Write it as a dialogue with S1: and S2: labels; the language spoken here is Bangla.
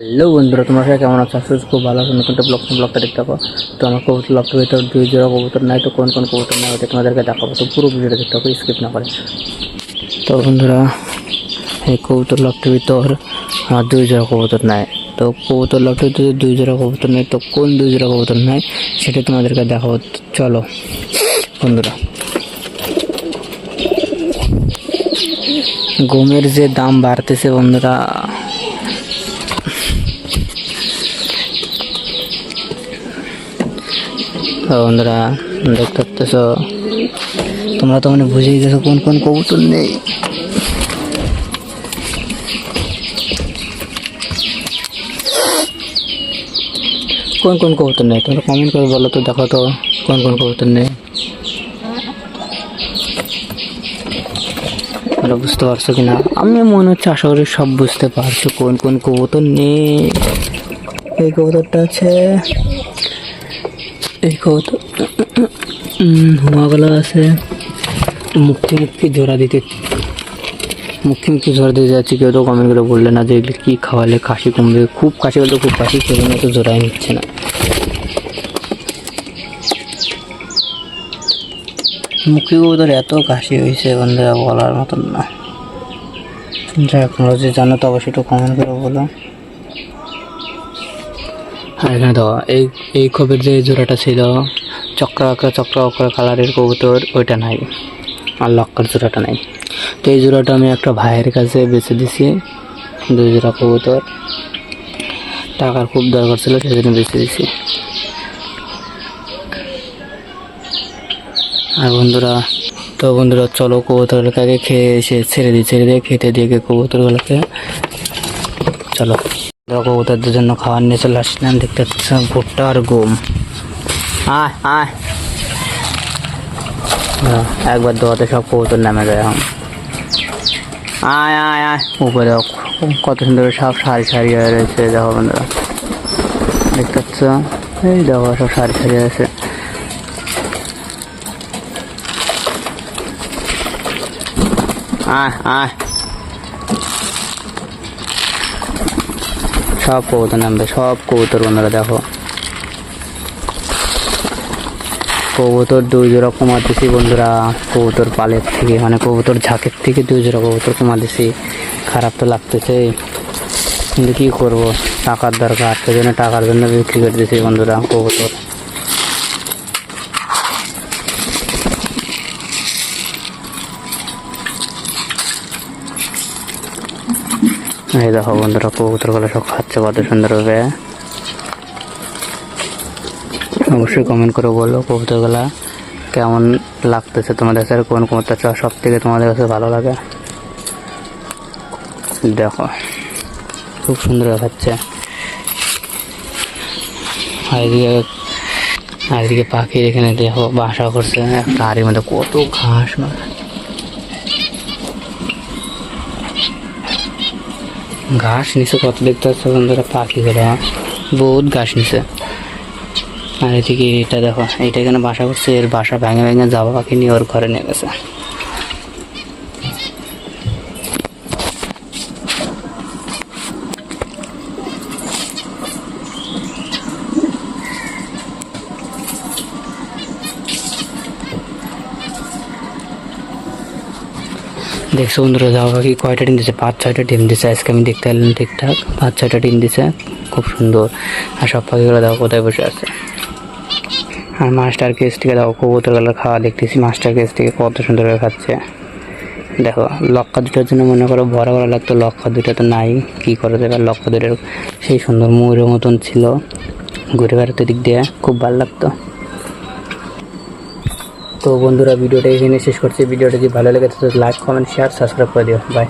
S1: হ্যালো বন্ধুরা, তোমরা সবাই কেমন আছো? করছি খুব ভালো আছো। নতুন ব্লগ ব্লগটা দেখতে পাবো। তো আমার কবুতর ব্লগটার ভিতর দুই জোড়া কবুতর নাই, তো কোন কোন কবুতর নাই ওটা তোমাদেরকে দেখাবো। তো পুরো ভিডিওটা দেখতে হবে স্কিপ না করে। তো বন্ধুরা, এই কবুতর ব্লগটার ভিতর দুই জোড়া কবুতর নাই। তো কবুতর ব্লগটার ভিতরে দুই জোড়া কবুতর নেই, তো কোন দুই জোড়া কবুতর নাই, সেটা তোমাদেরকে দেখাবো। চলো, বন্ধুরা। গমের যে দাম বাড়তেছে বন্ধুরা তো বন্ধুরা দেখতে পাচ্ছ তোমরা তো মানে বুঝেই গেছো কোন কোন কবুতর নেই। কোন কোন কবুতর নেই? তোমরা কমেন্ট করে বলো তো, দেখো তো, কোন কোন কবুতর নেই। তোমরা বুঝতে পারছ কিনা? আমি মনে হচ্ছে আশা করি সব বুঝতে পারছ কোন কোন কবুতর নেই। এই কবুতরটা আছে কবুতর হুমাগুলো আছে। মুক্তি মুক্তি জোড়া দিতে। মুক্তি মুক্তি জোড়া দিতে যাচ্ছি, কেউ তো কমেন্ট করে বললে না যে এগুলো কী খাওয়ালে কাশি কমবে। খুব কাশি বলতে খুব কাশি সেজন্য তো জোড়াই নিচ্ছে না। মুখে কবুতর এত কাশি হয়েছে বন্ধুরা বলার মতন না। যাই তোমরা যদি জানো তো অবশ্যই একটু কমেন্ট করে বলো। আর এখানে দেখো, এই এই খবের যে জোড়াটা ছিল, চক্র চক্র আঁকা কালারের কবুতর, ওইটা নাই। আর লক্কার জোড়াটা নাই। তো এই জোড়াটা আমি একটা ভাইয়ের কাছে বেছে দিছি, দুই জোড়া কবুতর। টাকার খুব দরকার ছিল সেই জন্য বেছে দিছি। আর বন্ধুরা, তো বন্ধুরা, চলো কবুতরটাকে খেয়ে এসে ছেড়ে দিই, ছেড়ে দিয়ে খেতে দিয়ে কবুতরগুলোকে, চলো। আমরা কবুতরদের জন্য খাবার নিয়ে চলে আসলাম দেখতে পাচ্ছেন ভুট্টা আর গম। আয় আয়। হ্যাঁ, একবার দোয়াতে সব কবুতর নামে যায় এখন। আয় আয় আয়। উপরে দেখো কত সুন্দর সব সারি সারি হয়ে রয়েছে দেখো বন্ধুরা। দেখতে পাচ্ছ? এই দেখো সব সারি সারি আছে আয় আয়। সব কবুতর নামবে, সব কবুতর বন্ধুরা, দেখো। কবুতর দুই জোড়া কমা দিছি বন্ধুরা, কবুতর পালের থেকে মানে কবুতর ঝাঁকের থেকে দুই জোড়া কবুতর কমা দিছি। খারাপ তো লাগতেছে। কিন্তু কী করব? টাকার দরকার সেজন্য টাকার জন্য বিক্রি করে দিছি বন্ধুরা, কবুতর। এই দেখো বন্ধুরা কবুতরগুলো সব খাচ্ছে, কত সুন্দরভাবে অবশ্যই কমেন্ট করে বলো কবুতরগুলা কেমন লাগতেছে তোমাদের কাছে কোন কবুতর সব থেকে তোমাদের কাছে ভালো লাগে। দেখো, খুব সুন্দর খাচ্ছে। আর এদিকে পাখির এখানে দেখো বাসা করছে, একটা হাড়ির মধ্যে কত ঘাস না ঘাস নিচে কত দেখতে পাচ্ছ বন্ধুরা? পাখিগুলো বহুত ঘাস নিচে আর এদিকে এটা দেখো, এটা এখানে বাসা করছে, এর বাসা ভেঙে ভেঙে যাওয়া পাখি নিয়ে ওর ঘরে নিয়ে গেছে। দেখছ বন্ধুরা যাওয়া পাখি কয়টা ডিম দিছে পাঁচ ছয়টা ডিম দিছে আজকে আমি দেখতে এলাম ঠিকঠাক পাঁচ ছয়টা ডিম দিছে খুব সুন্দর আর সব পাখিগুলো দেখো কোথায় বসে আছে আর মাস্টার কেস থেকে দেখো কবুতরগুলো খাওয়া দেখতেছি মাস্টার কেস থেকে কত সুন্দর করে খাচ্ছে দেখো লক্কা দুটোর জন্য মনে করো বড় বড় লাগতো লক্কা দুটো তো নাই কী করা যাবে লক্কা দুটোর সেই সুন্দর ময়ূরের মতন ছিল ঘুরে বেড়াতে দিক দিয়ে খুব ভালো লাগতো তো বন্ধুরা, ভিডিওটা এখানে শেষ করছি। ভিডিওটা যদি ভালো লাগে তো লাইক কমেন্ট শেয়ার সাবস্ক্রাইব করে দিও। বাই